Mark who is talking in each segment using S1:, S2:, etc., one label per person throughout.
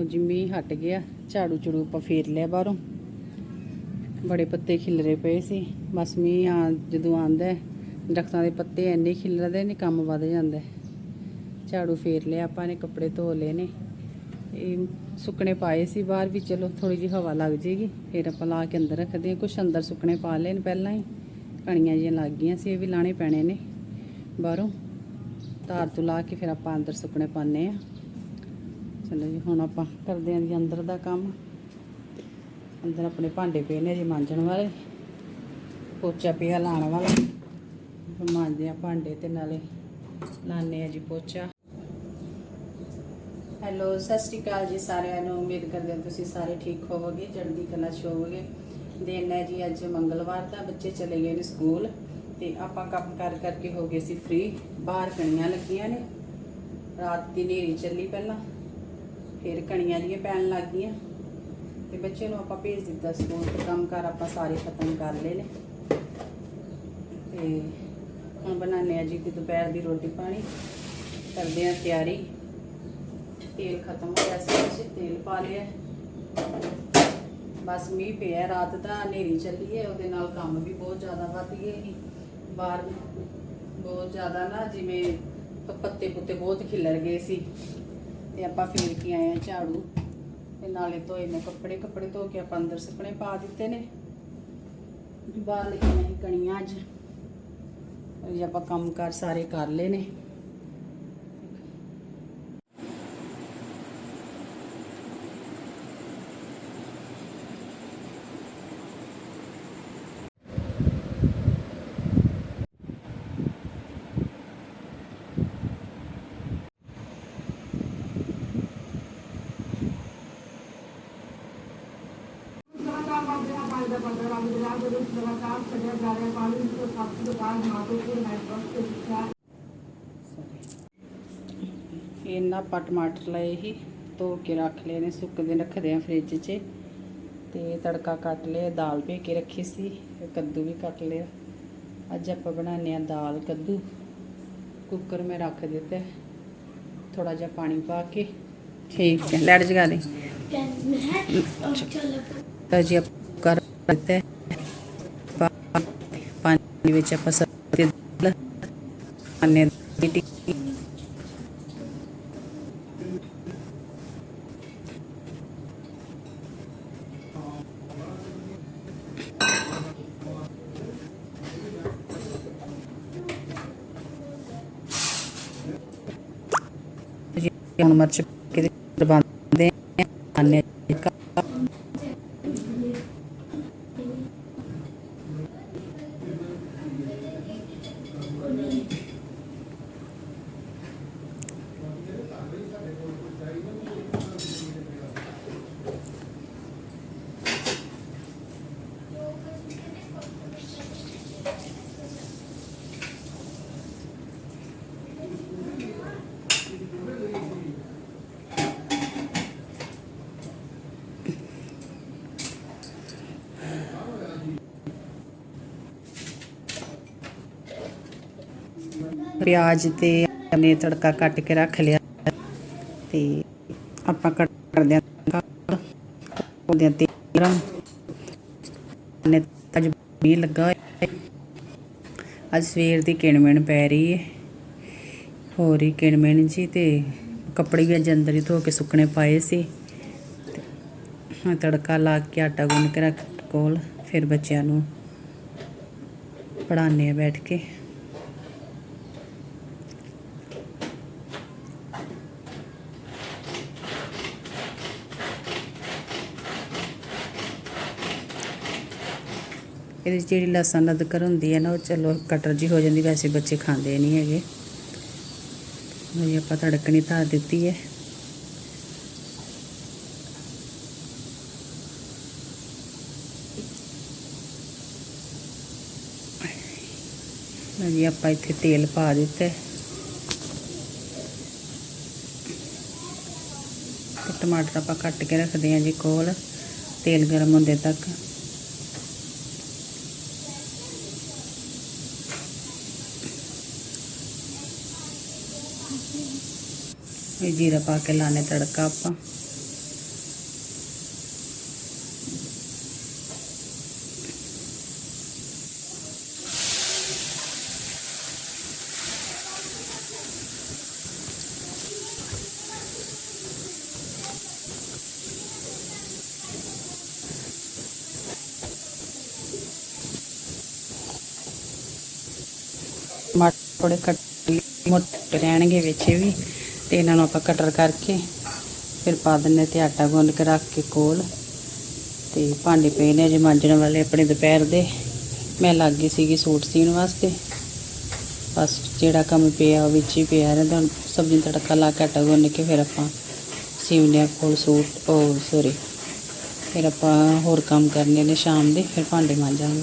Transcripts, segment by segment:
S1: ਲੋ ਜੀ ਮੀਂਹ ਹਟ ਗਿਆ, ਝਾੜੂ ਝੜੂ ਆਪਾਂ ਫੇਰ ਲਿਆ ਬਾਹਰੋਂ। ਬੜੇ ਪੱਤੇ ਖਿਲਰੇ ਪਏ ਸੀ। ਬਸ ਮੀਂਹ ਆ ਜਦੋਂ ਆਂਦਾ ਦਰਖਤਾਂ ਦੇ ਪੱਤੇ ਐਨੇ ਖਿਲਰਦੇ ਨੇ, ਕੰਮ ਵੱਧ ਜਾਂਦਾ ਝਾੜੂ ਫੇਰ ਲਿਆ ਆਪਾਂ ਨੇ, ਕੱਪੜੇ ਧੋ ਲਏ ਨੇ। ਇਹ ਸੁੱਕਣੇ ਪਾਏ ਸੀ ਬਾਹਰ ਵੀ, ਚਲੋ ਥੋੜੀ ਜਿਹੀ ਹਵਾ ਲੱਗ ਜੇਗੀ। ਫਿਰ ਆਪਾਂ ਲਾ ਕੇ ਅੰਦਰ ਰੱਖਦੇ ਹਾਂ। ਕੁਛ ਅੰਦਰ ਸੁੱਕਣੇ ਪਾ ਲਏ ਨੇ ਪਹਿਲਾਂ ਹੀ। ਕਣੀਆਂ ਜਿਹੀਆਂ ਲੱਗ ਗਈਆਂ ਸੀ, ਇਹ ਵੀ ਲਾਣੇ ਪੈਣੇ ਨੇ। ਬਾਹਰੋਂ ਤਾਰ ਤੋਂ ਲਾ ਕੇ ਫਿਰ ਆਪਾਂ ਅੰਦਰ ਸੁੱਕਣੇ ਪਾਣੇ ਆ ਚਲੋ ਜੀ, ਹੁਣ ਆਪਾਂ ਕਰਦੇ ਆਂ ਜੀ ਅੰਦਰ ਦਾ ਕੰਮ। ਅੰਦਰ ਆਪਣੇ ਭਾਂਡੇ ਪਏ ਨੇ ਜੀ ਮਾਂਜਣ ਵਾਲੇ। ਪੋਚਾ ਪਿਆ ਲਾਉਣ ਵਾਲਾ। ਮਾਂਜਦੇ ਆ ਭਾਂਡੇ ਤੇ ਨਾਲੇ ਲਾਣੇ ਆ ਜੀ ਪੋਚਾ। ਹੈਲੋ, ਸਤਿ ਸ਼੍ਰੀ ਅਕਾਲ ਜੀ ਸਾਰਿਆਂ ਨੂੰ। ਉਮੀਦ ਕਰਦੇ ਹਾਂ ਤੁਸੀਂ ਸਾਰੇ ਠੀਕ ਹੋਵੋਗੇ, ਚੜ੍ਹਦੀ ਕਲਾ 'ਚ ਹੋਵੋਗੇ। ਦਿਨ ਹੈ ਜੀ ਅੱਜ ਮੰਗਲਵਾਰ ਦਾ, ਬੱਚੇ ਚਲੇ ਗਏ ਨੇ ਸਕੂਲ। ਤੇ ਆਪਾਂ ਕੰਮ ਕਰ ਕਰਕੇ ਹੋ ਗਏ ਸੀ ਫ੍ਰੀ ਬਾਹਰ ਕਣੀਆਂ ਲੱਗੀਆਂ ਨੇ। ਰਾਤ ਦੀ ਨੇਰੀ ਚੱਲੀ ਪਹਿਲਾਂ। ਫਿਰ ਕਣੀਆਂ ਜੀਆਂ ਪੈਣ ਲੱਗ ਗਈਆਂ। ਤੇ ਬੱਚੇ ਨੂੰ ਆਪਾਂ ਭੇਜ ਦਿੱਤਾ ਸਕੂਲ ਤੇ, ਕੰਮ ਕਰ ਆਪਾਂ ਸਾਰੇ ਖਤਮ ਕਰ ਲਏ ਨੇ। ਤੇ ਹੁਣ ਬਣਾਉਂਦੇ ਆ ਜੀ ਕਿ ਦੁਪਹਿਰ ਦੀ ਰੋਟੀ ਪਾਣੀ, ਕਰਦੇ ਆ ਤਿਆਰੀ। ਤੇਲ ਖਤਮ ਹੋ ਗਿਆ ਸੀ, ਅਸੀਂ ਤੇਲ ਪਾ ਲਿਆ। ਬਸ ਮੀਂਹ ਪਿਆ, ਰਾਤ ਦਾ ਹਨੇਰੀ ਚੱਲੀ ਹੈ, ਉਹਦੇ ਨਾਲ ਕੰਮ ਵੀ ਬਹੁਤ ਜ਼ਿਆਦਾ ਵੱਧ ਗਏ ਸੀ। ਬਾਹਰ ਬਹੁਤ ਜ਼ਿਆਦਾ ਨਾ ਜਿਵੇਂ ਪੱਤੇ ਪੁੱਤੇ ਬਹੁਤ ਖਿਲਰ ਗਏ ਸੀ। ਤੇ ਆਪਾਂ ਫੇਰ ਕੇ ਆਏ ਆ ਝਾੜੂ। ਤੇ ਨਾਲੇ ਧੋਏ ਮੈਂ ਕੱਪੜੇ ਕੱਪੜੇ ਧੋ ਕੇ ਆਪਾਂ ਅੰਦਰ ਸੁੱਕਣੇ ਪਾ ਦਿੱਤੇ ਨੇ। ਬਾਹਰ ਲੱਗੀਆਂ ਸੀ ਕਣੀਆਂ ਅੱਜ। ਅਜੇ ਆਪਾਂ ਕੰਮ ਕਰ ਸਾਰੇ ਕਰ ਲਏ ਨੇ। ਇਹਨਾਂ ਆਪਾਂ ਟਮਾਟਰ ਲਏ ਹੀ ਧੋ ਕੇ ਰੱਖ ਲਏ ਨੇ ਸੁੱਕਦੇ ਰੱਖਦੇ ਆ ਫ੍ਰਿਜ 'ਚ। ਤੇ ਤੜਕਾ ਕੱਟ ਲਿਆ ਦਾਲ ਭੇ ਕੇ ਰੱਖੀ ਸੀ ਤੇ ਕੱਦੂ ਵੀ ਕੱਟ ਲਿਆ। ਅੱਜ ਆਪਾਂ ਬਣਾਉਂਦੇ ਆ ਦਾਲ ਕੱਦੂ। ਕੁੱਕਰ ਮੈਂ ਰੱਖ ਦਿੱਤਾ। ਥੋੜਾ ਜਿਹਾ ਪਾਣੀ ਪਾ ਕੇ। ਠੀਕ ਹੈ ਲੈਟ ਜਗਾ ਦੇ। ਤਾਂ ਜੀ। ਪਾ- ਪਾਣੀ ਵਿੱਚ ਆਪਾਂ ਸਰਦੇ ਦਾਲ ਪਾਣੇ ਦੀ ਜੀ ਹੁਣ ਮਿਰਚ ਕੇ ਬੰਦੇ ਆਨੇ ਪਿਆਜ਼ ਤੇ ਆਪਣੇ ਤੜਕਾ ਕੱਟ ਕੇ ਰੱਖ ਲਿਆ ਤੇ ਆਪਾਂ ਕੱਟ ਕਰਦੇ ਹਾਂ ਉਹਦੇ ਤੇ ਗਰਮ। ਨੇ ਅੱਜ ਵੀ ਲੱਗਾ ਅੱਜ ਸਵੇਰ ਦੀ ਕਿਣਮਿਣ ਪੈ ਰਹੀ ਹੈ ਹੋ ਰਹੀ ਕਿਣਮਿਣ ਜੀ ਤੇ ਕੱਪੜੇ ਵੀ ਅੱਜ ਅੰਦਰ ਹੀ ਧੋ ਕੇ ਸੁੱਕਣੇ ਪਾਏ ਸੀ। ਤੇ ਤੜਕਾ ਲਾ ਕੇ ਆਟਾ ਗੁੰਨ ਕੇ ਰੱਖ ਕੋਲ। ਫਿਰ ਬੱਚਿਆਂ ਨੂੰ ਪੜ੍ਹਾਉਂਦੇ ਆ ਬੈਠ ਕੇ। ਇਹਦੇ 'ਚ ਜਿਹੜੀ ਲਸਣ ਅਦਰਕ ਹੁੰਦੀ ਹੈ ਨਾ, ਉਹ ਚਲੋ ਕਟਰ ਜੀ ਹੋ ਜਾਂਦੀ, ਵੈਸੇ ਬੱਚੇ ਖਾਂਦੇ ਨਹੀਂ ਹੈਗੇ। ਇਹ ਆਪਾਂ ਤੜਕਣੀ ਧਾਰ ਦਿੱਤੀ ਹੈ। ਜੀ, ਆਪਾਂ ਇੱਥੇ ਤੇਲ ਪਾ ਦਿੱਤਾ ਟਮਾਟਰ ਆਪਾਂ ਕੱਟ ਕੇ ਰੱਖਦੇ ਹਾਂ ਜੀ ਕੋਲ, ਤੇਲ ਗਰਮ ਹੁੰਦੇ ਤੱਕ। ਇਹ ਜੀਰਾ ਪਾ ਕੇ ਲਾਣੇ ਤੜਕਾ ਆਪਾਂ। ਟਮਾਟਰ ਥੋੜੇ ਕੱਟ ਮੋਟੇ ਰਹਿਣਗੇ ਵਿੱਚ ਵੀ। ਤੇ ਇਹਨਾਂ ਨੂੰ ਆਪਾਂ ਕਟਰ ਕਰਕੇ ਫਿਰ ਪਾ ਦਿੰਨੇ ਤੇ ਆਟਾ ਗੁੰਨ ਕੇ ਰੱਖ ਕੇ ਕੋਲ। ਤੇ ਭਾਂਡੇ ਪਏ ਨੇ ਜੇ ਮਾਂਜਣ ਵਾਲੇ ਆਪਣੇ ਦੁਪਹਿਰ ਦੇ। ਮੈਂ ਲੱਗ ਗਈ ਸੀਗੀ ਸੂਟ ਸੀਣ ਵਾਸਤੇ। ਬਸ ਜਿਹੜਾ ਕੰਮ ਪਿਆ ਉਹ ਵਿੱਚ ਹੀ ਪਿਆ ਰਹਿੰਦਾ। ਹੁਣ ਸਬਜ਼ੀ ਨੂੰ ਤੜਕਾ ਲਾ ਕੇ ਆਟਾ ਗੁੰਨ ਕੇ ਫਿਰ ਆਪਾਂ ਸੀਵਨੇ ਕੋਲ ਸੂਟ। ਉਹ ਸੋਰੀ ਫਿਰ ਆਪਾਂ ਹੋਰ ਕੰਮ ਕਰਨੇ ਨੇ ਸ਼ਾਮ ਦੇ, ਫਿਰ ਭਾਂਡੇ ਮਾਂਜਾਂਗੇ।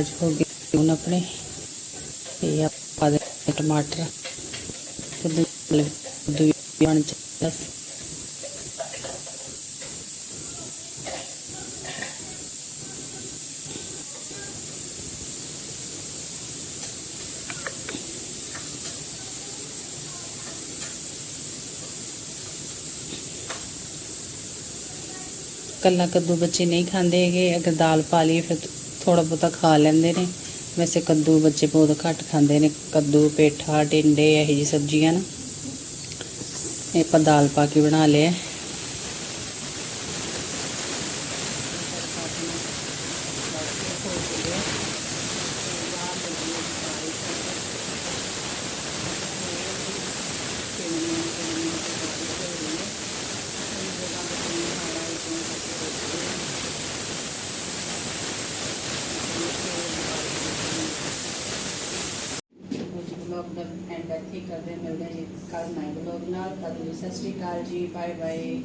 S1: ਅੱਜ ਹੋ ਗਏ ਹੁਣ ਆਪਣੇ ਇਹ ਆਪਾਂ ਦੇ ਟਮਾਟਰ ਤੇ ਦੂਈ ਬਣ ਚੱਲਾ ਕੱਲਾ ਕੱਦੂ ਬੱਚੇ ਨਹੀਂ ਖਾਂਦੇ ਹੈਗੇ, ਅਗਰ ਦਾਲ ਪਾ ਲਈ ਫਿਰ ਥੋੜਾ ਬਹੁਤਾ ਖਾ ਲੈਂਦੇ ਨੇ। ਵੈਸੇ ਕੱਦੂ ਬੱਚੇ ਬਹੁਤ ਘੱਟ ਖਾਂਦੇ ਨੇ। ਕੱਦੂ, ਪੇਠਾ, ਟਿੰਡੇ, ਇਹੋ ਜਿਹੀ ਸਬਜ਼ੀਆਂ ਨਾ। ਇਹ ਆਪਾਂ ਦਾਲ ਪਾ ਕੇ ਬਣਾ ਲਿਆ ਇੱਥੇ ਕਰਦੇ, ਮਿਲਦੇ ਹਾਂ ਜੀ ਕੱਲ ਨਵੇਂ ਬਲੌਗ ਨਾਲ। ਤਦ ਲਈ ਸਤਿ ਸ਼੍ਰੀ ਅਕਾਲ ਜੀ ਬਾਏ ਬਾਏ